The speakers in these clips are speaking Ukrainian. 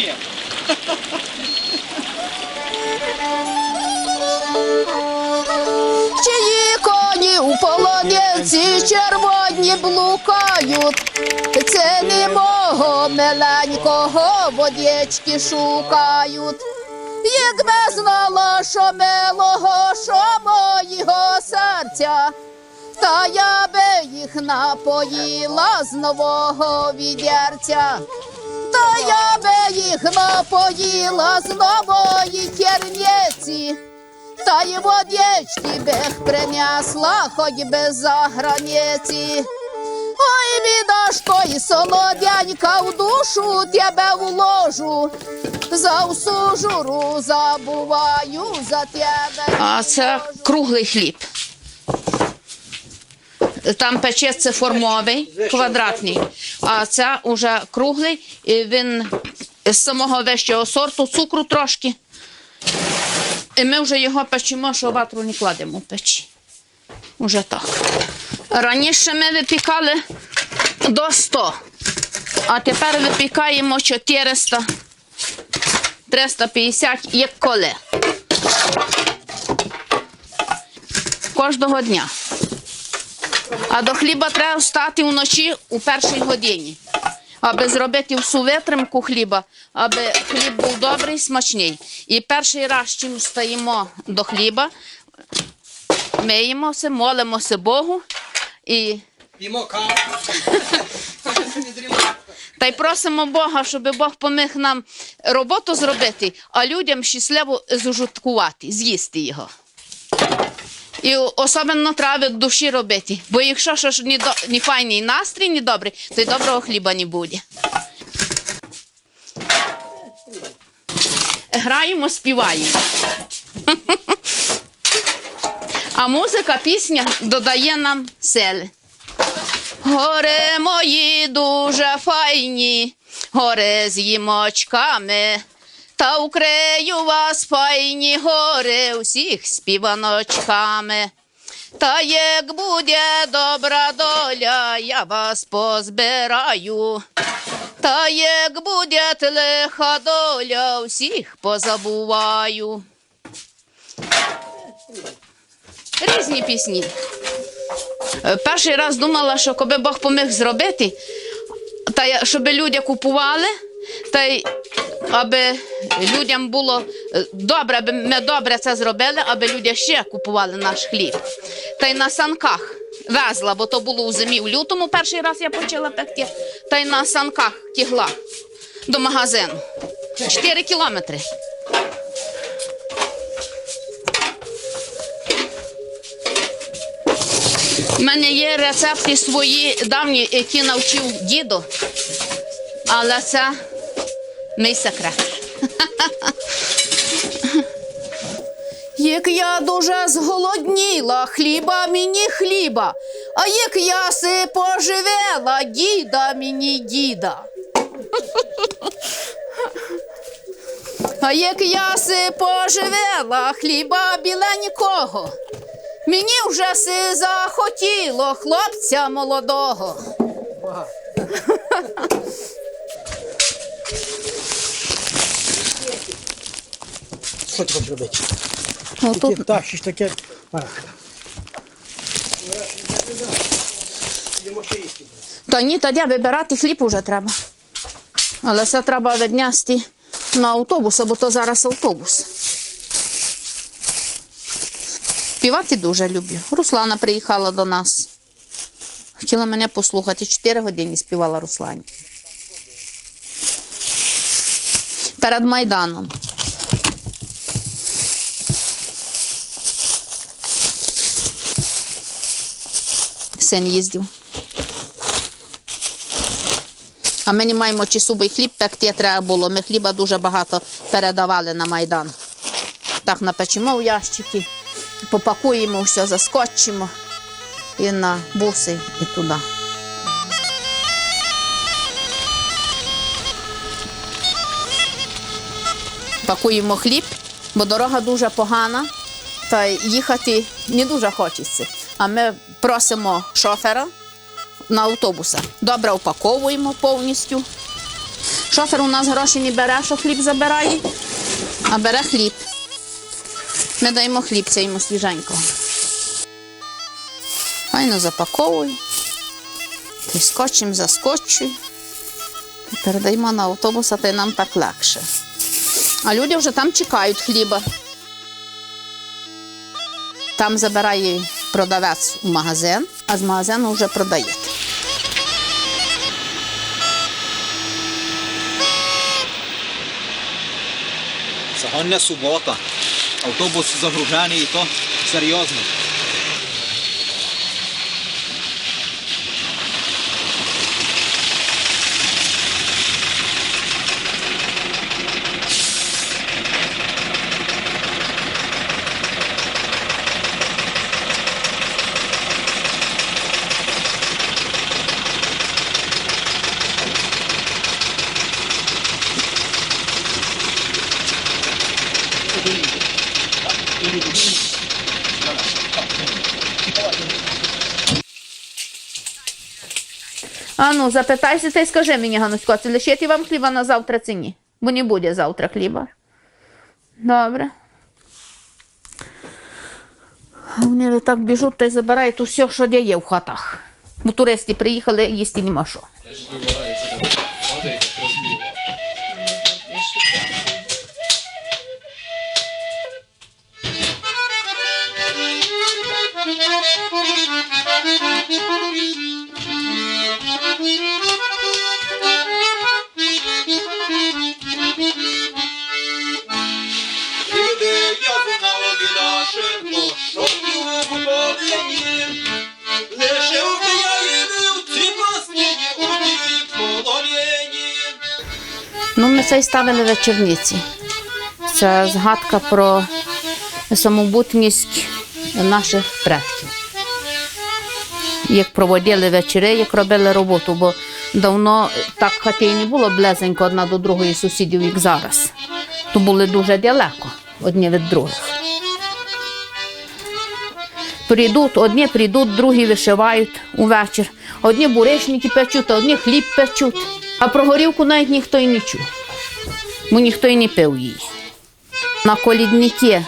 сміх. Чиї коні у полониці червоні блукають. Це не мого миленького водички шукають. Якби знала, що милого, що моєго серця, та я би їх напоїла з нового відерця. Та я би їх напоїла з нової керниці. Та й водички бих принесла, хоч би за границі. Ой, бідашко, і солодянька в душу тебе вложу. За всю журу забуваю за тебе. А це круглий хліб. Там печеться формовий, квадратний, а це вже круглий, і він з самого вищого сорту, цукру трошки. І ми вже його печемо, що ватру не кладемо в печі. Уже так. Раніше ми випікали до 100, а тепер випікаємо 400, 350, як коли. Кожного дня. А до хліба треба встати вночі у першій годині, аби зробити всю витримку хліба, аби хліб був добрий, смачний. І перший раз, чим встаємо до хліба, миємося, молимося Богу і П'ємо каву. Та й просимо Бога, щоб Бог поміг нам роботу зробити, а людям щасливо зужиткувати, з'їсти його. І особливо треба від душі робити, бо якщо що ж ні, до, ні файний настрій, ні добрий, то й доброго хліба не буде. Граємо, співаємо. А музика, пісня додає нам сили. Гори мої дуже файні, гори з їмочками. Та укрию вас файні гори усіх співаночками. Та як буде добра доля, я вас позбираю. Та як буде лиха доля, всіх позабуваю. Різні пісні. Е, Перший раз думала, що коли Бог поміг зробити, та щоб люди купували, та й аби людям було е, добре, аби ми добре це зробили, аби люди ще купували наш хліб. Та й на санках везла, бо то було у зимі в лютому перший раз я почала пекти, та й на санках тягла до магазину. Чотири кілометри. У мене є рецепти свої давні, які навчив дідо, але це мій секрет. Як я дуже зголодніла, хліба мені хліба, а як я си поживела, діда мені діда. А як я си поживела, хліба біленького, мені вже си захотіло хлопця молодого. Що ти хочеш робити? Ну, Ти тут тащиш таке. А. Йдемо ще їсти. Та ні, тоді вибирати хліб уже треба. Але це треба віднести на автобус, бо то зараз автобус. Співати дуже люблю. Руслана приїхала до нас. Хотіла мене послухати. Чотири години співала Руслані. Перед Майданом. Син їздив. А ми не маємо часовий хліб, пекти треба було. Ми хліба дуже багато передавали на Майдан. Так напечемо в ящики, попакуємо все, заскочимо і на буси, і туди. Пакуємо хліб, бо дорога дуже погана, та їхати не дуже хочеться. А ми просимо шофера на автобуса. Добре упаковуємо повністю. Шофер у нас гроші не бере, що хліб забирає, а бере хліб. Ми даємо хлібця йому свіженького. Файно запаковую. Скотчем заскочую. Передаємо на автобус, а то й нам так легше. А люди вже там чекають хліба. Там забирає продавець у магазин, а з магазину вже продаєте. Сьогодні субота. Автобус загружений і то серйозно. А ну, запитайся та й скажи мені, Ганусько, це лишити вам хліба на завтра чи ні? Бо не буде завтра хліба. Добре. Вони так біжуть та й забирають усе, що є в хатах. Бо туристи приїхали, їсти нема що. Ми це й ставили вечорниці. Це згадка про самобутність наших предків. Як проводили вечори, як робили роботу, бо давно так хати і не було близенько одна до другої сусідів, як зараз. То були дуже далеко одні від других. Прийдуть, одні прийдуть, другі вишивають увечір. Одні буречники печуть, одні хліб печуть. А про горілку навіть ніхто і не чув, бо ніхто і не пив її. На колідники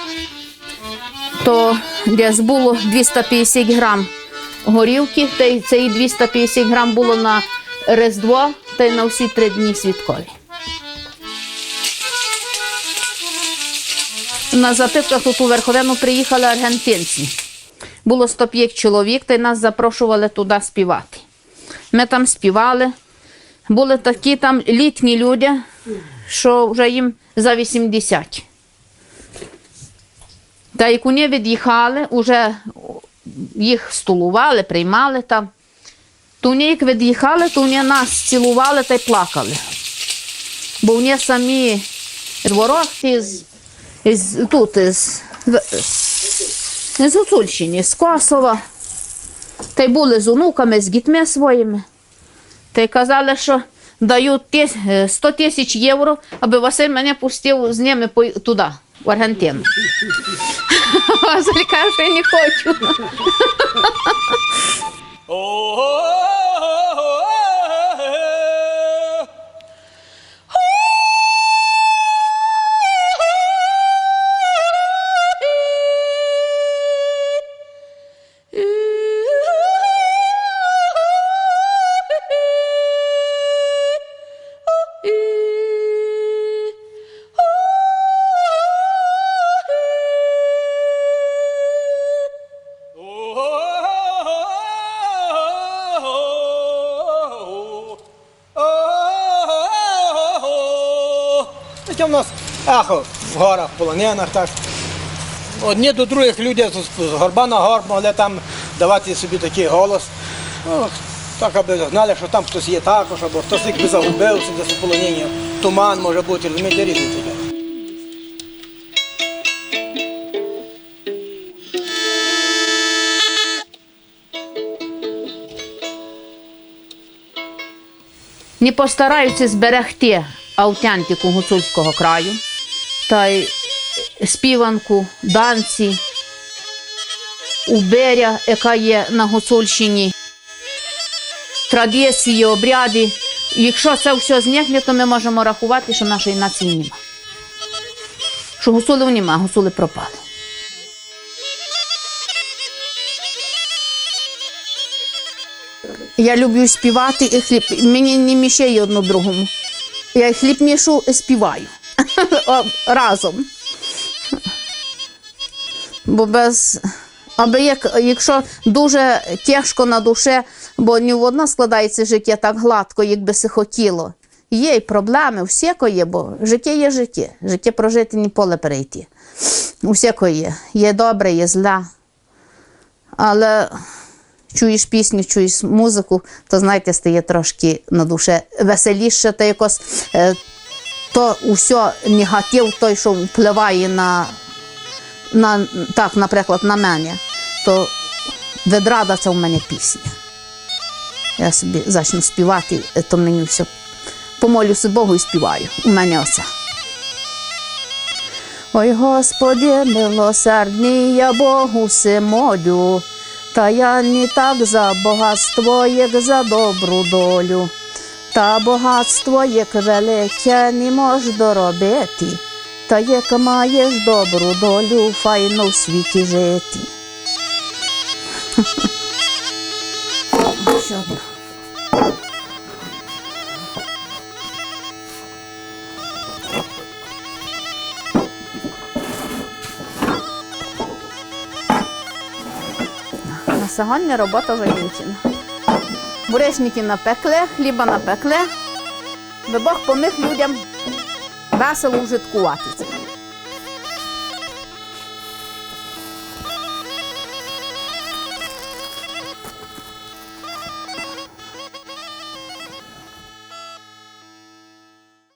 то десь було 250 грам горілки, та й це і 250 грам було на Різдво та й на всі три дні святкові. На запивках тут у Верховину приїхали аргентинці. Було 105 чоловік, та й нас запрошували туди співати. Ми там співали. Були такі там літні люди, що вже їм за 80. Та як вони від'їхали, вже їх столували, приймали там. То вони як від'їхали, то вони нас цілували та й плакали. Бо вони самі дворогти з, з, тут, із, з Гуцульщини, з Косова. Та й були з онуками, з дітьми своїми. Та й казали, що дають тис- е, 100 тисяч євро, аби Василь мене пустив з ними туди, в Аргентину. Василь каже, я не хочу. Ехо в горах, полонинах. Так. Одні до других люди з горба на горб могли там давати собі такий голос. Ну, так, аби знали, що там хтось є також, або хтось якби загубився десь у полонині. Туман може бути, розумієте, різні таке. не постараються зберегти аутентику гуцульського краю та й співанку, данці, уберя, яка є на Гуцульщині, традиції, обряди, якщо це все зникне, то ми можемо рахувати, що нашої нації нема. Що гусулів нема, гусули пропали. Я люблю співати і хліб. Мені не мішає одно другому. Я хліб мішу і співаю разом. Бо без. Аби як, якщо дуже тяжко на душе, бо не в одно складається життя так гладко, як би се хотіло. Є й проблеми, всяко є, бо життя є життя. Життя прожити ні поле перейти. Усяко є. Є добре, є зле. Але чуєш пісню, чуєш музику, то знаєте, стає трошки на душе веселіше, та якось е, то усе негатив, той, що впливає на, на так, наприклад, на мене, то відрада це в мене пісня. Я собі почну співати, то мені все помолюся Богу і співаю. У мене оце. Ой, Господи, милосердний, я Богу се молю, та я не так за багатство, як за добру долю. Та багатство, як велике, не мож доробити, та як маєш добру долю, файно в світі жити. На сьогодні робота закінчена. Бурешники напекли, хліба напекли, би Бог поміг людям весело вжиткувати.